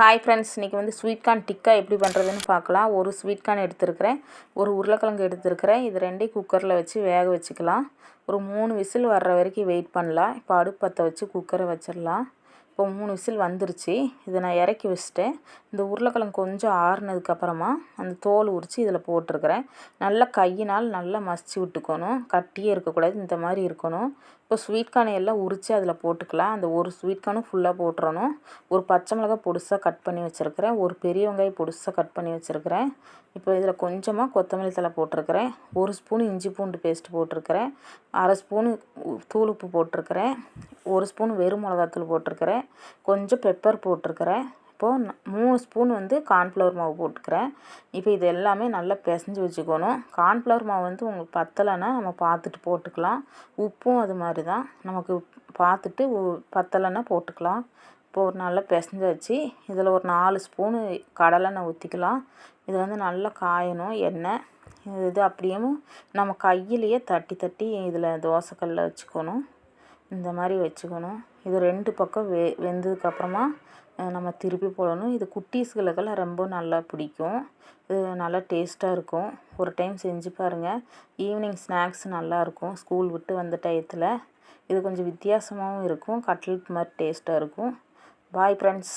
Hi friends இன்றைக்கி வந்து sweet corn tikka எப்படி பண்ணுறதுன்னு பார்க்கலாம். ஒரு ஸ்வீட் கார்ன் எடுத்துருக்கிறேன். ஒரு உருளைக்கிழங்கு எடுத்துருக்கிறேன். இது ரெண்டையும் குக்கரில் வச்சு வேக வச்சுக்கலாம். ஒரு மூணு விசில் வர்ற வரைக்கும் வெயிட் பண்ணலாம். இப்போ அடுப்பு பற்ற வச்சு குக்கரை வச்சிடலாம். இப்போ மூணு விசில் வந்துருச்சு. இதை நான் இறக்கி வச்சுட்டேன். இந்த உருளைக்கிழங்கு கொஞ்சம் ஆறுனதுக்கப்புறமா அந்த தோல் உரித்து இதில் போட்டிருக்கிறேன். நல்லா கையினால் நல்லா மசிச்சு விட்டுக்கணும். கட்டியே இருக்கக்கூடாது. இந்த மாதிரி இருக்கணும். இப்போ ஸ்வீட் கார்னை எல்லாம் உரித்து அதில் போட்டுக்கலாம். அந்த ஒரு ஸ்வீட் கார்னும் ஃபுல்லாக போட்டுறணும். ஒரு பச்சை மிளகாய் பொடிசாக கட் பண்ணி வச்சுருக்கிறேன். ஒரு பெரிய வெங்காயம் பொடிசாக கட் பண்ணி வச்சுருக்கிறேன். இப்போ இதில் கொஞ்சமாக கொத்தமல்லி தலை போட்டிருக்கிறேன். ஒரு ஸ்பூன் இஞ்சி பூண்டு பேஸ்ட் போட்டிருக்கிறேன். அரை ஸ்பூனு தூள் உப்பு போட்டிருக்கிறேன். ஒரு ஸ்பூன் வெறும் மிளகாத்தூள் போட்டிருக்கிறேன். கொஞ்சம் பெப்பர் போட்டிருக்கிறேன். இப்போது மூணு ஸ்பூன் வந்து கார்ன்ஃப்ளவர் மாவு போட்டுக்கிறேன். இப்போ இது எல்லாமே நல்லா பிசைஞ்சு வச்சுக்கணும். கார்ன்ஃப்ளவர் மாவு வந்து உங்களுக்கு பத்தலைன்னா நம்ம பார்த்துட்டு போட்டுக்கலாம். உப்பும் அது மாதிரி தான் நமக்கு பார்த்துட்டு பத்தலைன்னா போட்டுக்கலாம். இப்போ ஒரு நல்லா பிசைஞ்சாச்சு. இதில் ஒரு நாலு ஸ்பூனு கடலெண்ணெய் ஊற்றிக்கலாம் இது வந்து நல்லா காயணும் எண்ணெய். இது அப்படியும் நம்ம கையிலையே தட்டி தட்டி இதில் தோசைக்கல்லில் வச்சுக்கணும். இந்த மாதிரி வச்சுக்கணும். இது ரெண்டு பக்கம் வெ வெந்ததுக்கப்புறமா நம்ம திருப்பி போடணும். இது குட்டீஸ்களுக்கெல்லாம் ரொம்ப நல்லா பிடிக்கும். இது நல்லா டேஸ்ட்டாக இருக்கும். ஒரு டைம் செஞ்சு பாருங்கள் ஈவினிங் ஸ்நாக்ஸ் நல்லாயிருக்கும் ஸ்கூல் விட்டு வந்த டயத்தில். இது கொஞ்சம் வித்தியாசமாகவும் இருக்கும். கட்லெட் மாதிரி டேஸ்ட்டாக இருக்கும். Bye friends.